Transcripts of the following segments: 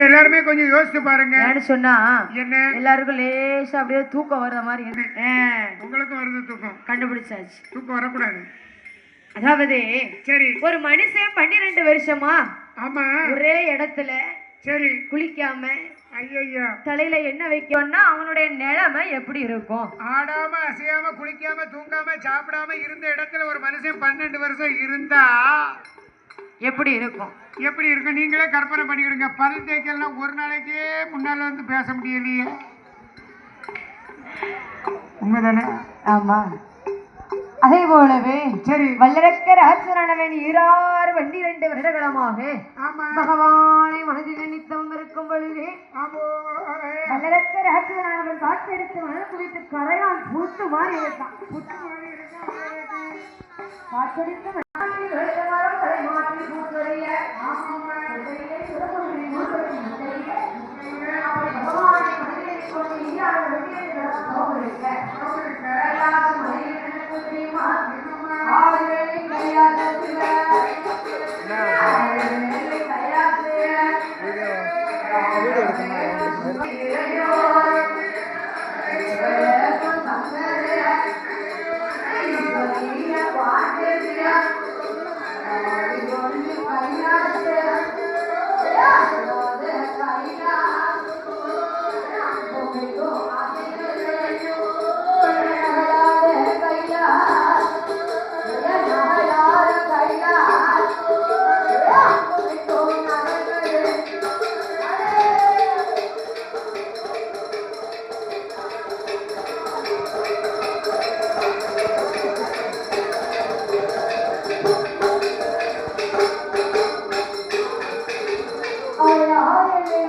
எல்லாருமே கொஞ்சம் யோசிச்சு பாருங்க. ஏன்னு சொன்னா? என்ன? எல்லாருக்கும் லேசா அப்படியே தூக்கம் வர்ற மாதிரி. ஆ, உங்களுக்கும் வருது தூக்கம். கண்டுபிடிச்சாச்சு. தூக்கம் வரக்கூடாது. அதாவது சரி. ஒரு மனுஷன் பன்னிரெண்டு வருஷமா ஆமா. ஒரே இடத்துல சரி. குளிக்காம ஐயோ தலையில என்ன வைக்கணும்னா அவனுடைய நிலைமை எப்படி இருக்கும்? ஆடாம அசையாம குளிக்காம தூங்காம சாப்பிடாம இருந்த இடத்துல ஒரு மனுஷன் பன்னெண்டு வருஷம் இருந்தா எப்படி இருக்கும்? எப்படி இருக்கும்? நீங்களே கற்பனை பண்ணிக்கிடுங்க. பல் தேய்க்கலாம் ஒரு நாளைக்கே முன்னால வந்து பேச முடியலையே. உண்மைதானே? ஆமா. அதே போலவே சரி. வல்லரக்கர் ஆச்சரணவன் ஈராறு பன்னிரண்டு வருடங்களமாக ஆமா. பகவானை மனதில் நித்தம் இருக்கும் பொழுது ஆமோ. வல்லரக்கர் ஆச்சரணவன் காற்றெடுத்து மணல் குவித்து கரையான் பூத்து மாறி இருக்கான் காற்றடித்து ஆண்டவா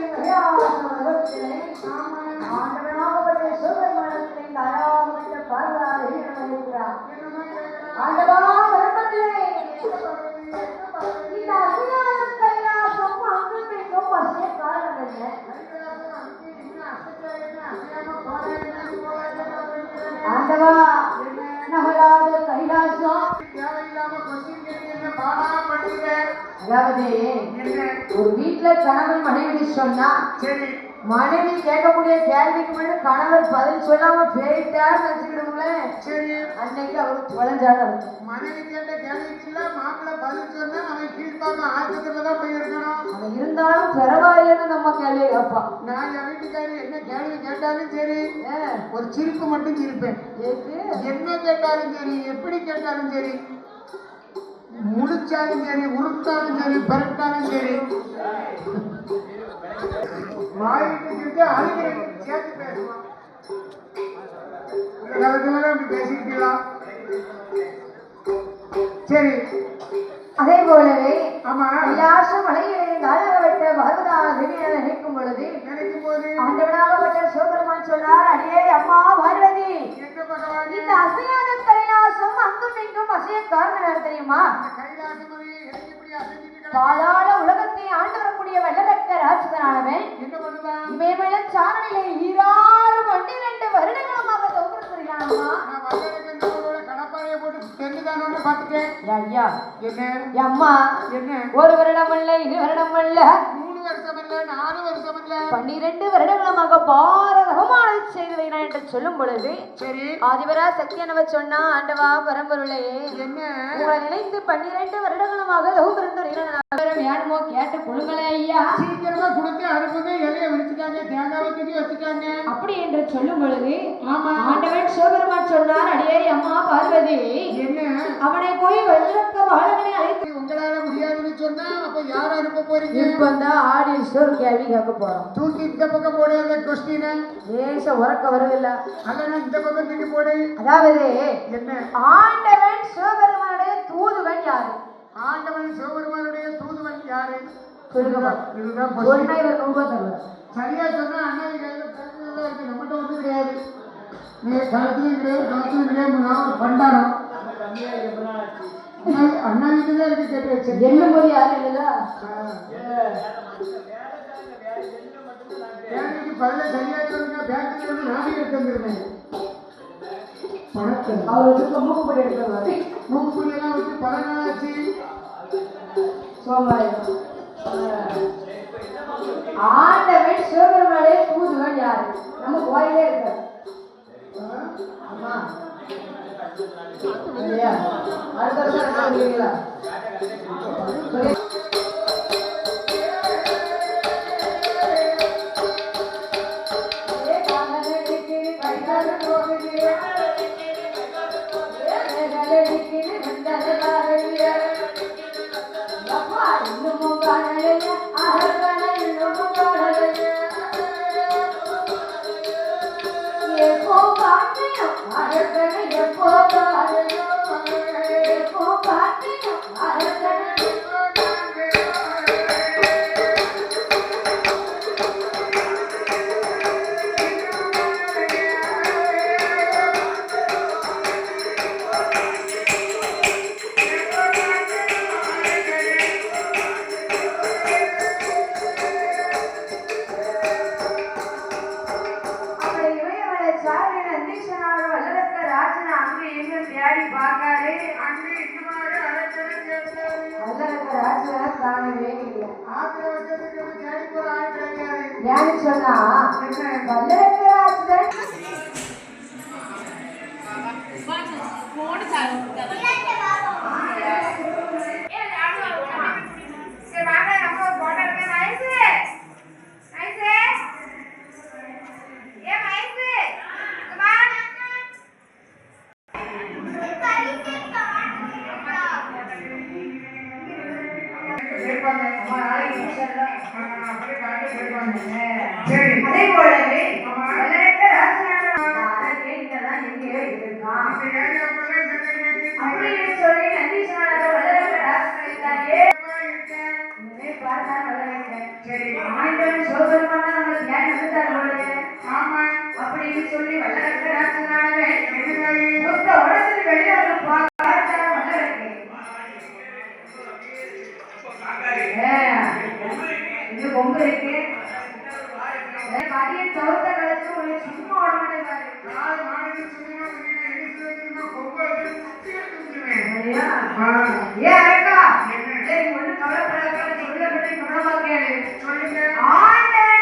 ஒரு வீட்டுல கணவன் மனைவி சொன்னா சரி. மனைவி கேட்கக்கூடிய கேள்விக்கு மட்டும் கணவர் பதில் சொல்லாம போயிட்டார் நினைச்சுக்கிடுங்களேன். சரி. அன்னைக்கு அவருக்கு இருக்கும் மனைவி கேட்ட கேள்விக்குள்ள மாப்பிள்ளை பதில் சொன்னா அவன் கீழ்ப்பாக்க ஆச்சத்துல தான் போயிருக்கணும் அவன் இருந்தாலும் பரவாயில்லைன்னு நம்ம கேள்வி கேட்பான். நான் என் வீட்டுக்காரி என்ன கேள்வி கேட்டாலும் சரி ஏ, ஒரு சிரிப்பு மட்டும் சிரிப்பேன்? என்ன கேட்டாலும் சரி எப்படி கேட்டாலும் சரி முழிச்சாலும் சரி உருட்டாலும் சரி பரட்டாலும் சரி. வாய்க்கு சிரிச்சு அழுகிறேன் சேர்த்து பேசுவான் இந்த காலத்துல அப்படி பேசிக்கலாம் சரி. அதே போலவே ஆமா. கைலாச மலையிலே நாடகப்பட்ட பகவதா தேவியை நினைக்கும் பொழுது நினைக்கும் போது? ஆண்டவனாகப்பட்ட சிவபெருமான் சொன்னார் அடியே அம்மா பார்வதி இந்த அசையாத இங்கும் அசைய காரணம் தெரியுமா. பாதாள உலகத்தை ஆண்டு வரக்கூடிய வல்லரக்க ராட்சதனானவன் என்ன பண்ணுதான் இமயமலை சாரணிலே ஈராறு பன்னிரண்டு வருடங்களமாக தென்னுதானோன்னு பார்த்துட்டேன். ஐயா. என்ன? அம்மா. என்ன? ஒரு வருடம் அல்ல இரு வருடம் அல்ல மூணு வருஷம் இல்ல நாலு வருஷம் இல்ல. பன்னிரண்டு வருடங்களமாக பாரதகமான செய்தவைனா என்று சொல்லும் பொழுது சரி. ஆதிபரா சக்தியானவ சொன்னா ஆண்டவா பரம்பொருளே என்ன? உங்களை நினைத்து பன்னிரண்டு வருடங்களமாக தவம் இருந்தோம் வேணுமோ கேட்டு கொள்ளுங்களே ஐயா. சீக்கிரமா கொடுத்து அனுப்புங்க இலைய விரிச்சுட்டாங்க தேங்காய் தூக்கி வச்சுட்டாங்க அப்படி என்று சொல்லும் பொழுது ஆமா. ஆண்டவன் சிவபெருமான் சொன்னார் அடியே அம்மா பார்வதி என்ன? அவனை போய் வெள்ளக்க வாழகனை அழைத்து உங்களால முடியாதுன்னு சொன்னா அப்ப யார அனுப்ப போறீங்க? இப்பந்தான் ஆடியன்ஸ் ஒரு கேள்வி கேட்க போறோம். தூக்கி இந்த பக்கம் போடு அந்த கொஸ்டினை ஏச உறக்க வரவில்லை அல்லனா இந்த பக்கம் தூக்கி போடு. அதாவது என்ன? ஆண்டவன் சிவபெருமானுடைய தூதுவன் யாரு? ஆண்டவன் சிவபெருமானுடைய தூதுவன் யாரு? சொல்லுங்க இதுதான் சொன்னா. இவர் ரொம்ப தருவார் சரியா சொன்னா பேசுறதா இருக்கு நம்மகிட்ட ஒன்றும் கிடையாது. நீங்க கழுத்துலையும் கிடையாது கழுத்துலையும் கிடையாது நான் ஒரு பண்டாரம். அண்ணா வீட்டு தான் இருக்கு கேட்டு வச்சேன் என்ன மொழி யாரு இல்லையா? கேள்விக்கு பதில சரியா சொல்லுங்க பேங்க்ல இருந்து நானே எடுத்து வந்துருக்கேன் பணத்தை. அவர் எல்லாம் வச்சு பல நாள் ஆச்சு சோமாரி ஆண்டவன் சிவபெருமானே தூதுவன் யாரு? நம்ம கோயிலே இருக்காரு. ஆமா. இல்லையா? அடுத்த வருஷம் என்ன காணவே இல்லை ஆத்திர வச்சதுக்கு தேடி போற ஆள் கிடைக்காது. ஏன்னு சொன்னா சரி. அதே போலவே அப்படின்னு சொல்லி வல்லரக்க ராஜனாலே இருக்கேன். இனிமே பார்த்தா வல்லரக்க சரி. நம்ம. அப்படின்னு சொல்லி கொம்பு இருக்கு. மதிய தவிர்த்த கழிச்சு ஒரு சும்மா ஓட ஏன் அக்கா? சரி கவலைப்படாத சொல்லப்பட்டு கேளு. சொல்லுங்க. ஆண்டவன்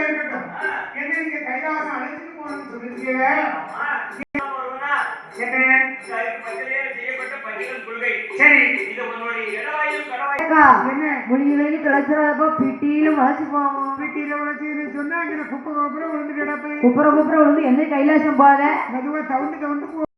இருக்கட்டும். நீங்க கைலாசம் அழைச்சிட்டு போகணும்னு சொல்லிருக்கீங்க. சரி. என்ன? முடிஞ்ச வரைக்கும் தொலைச்சிடாதப்போ பிட்டியில வளைச்சு போவோம் வீட்டில உழைச்சி சொன்னா குப்பை கோபுரம் விழுந்து கிடப்பேன் குப்புற குப்புற விழுந்து எந்த கைலாசம் போத மெதுவா தவுண்டு தவுண்டு போ.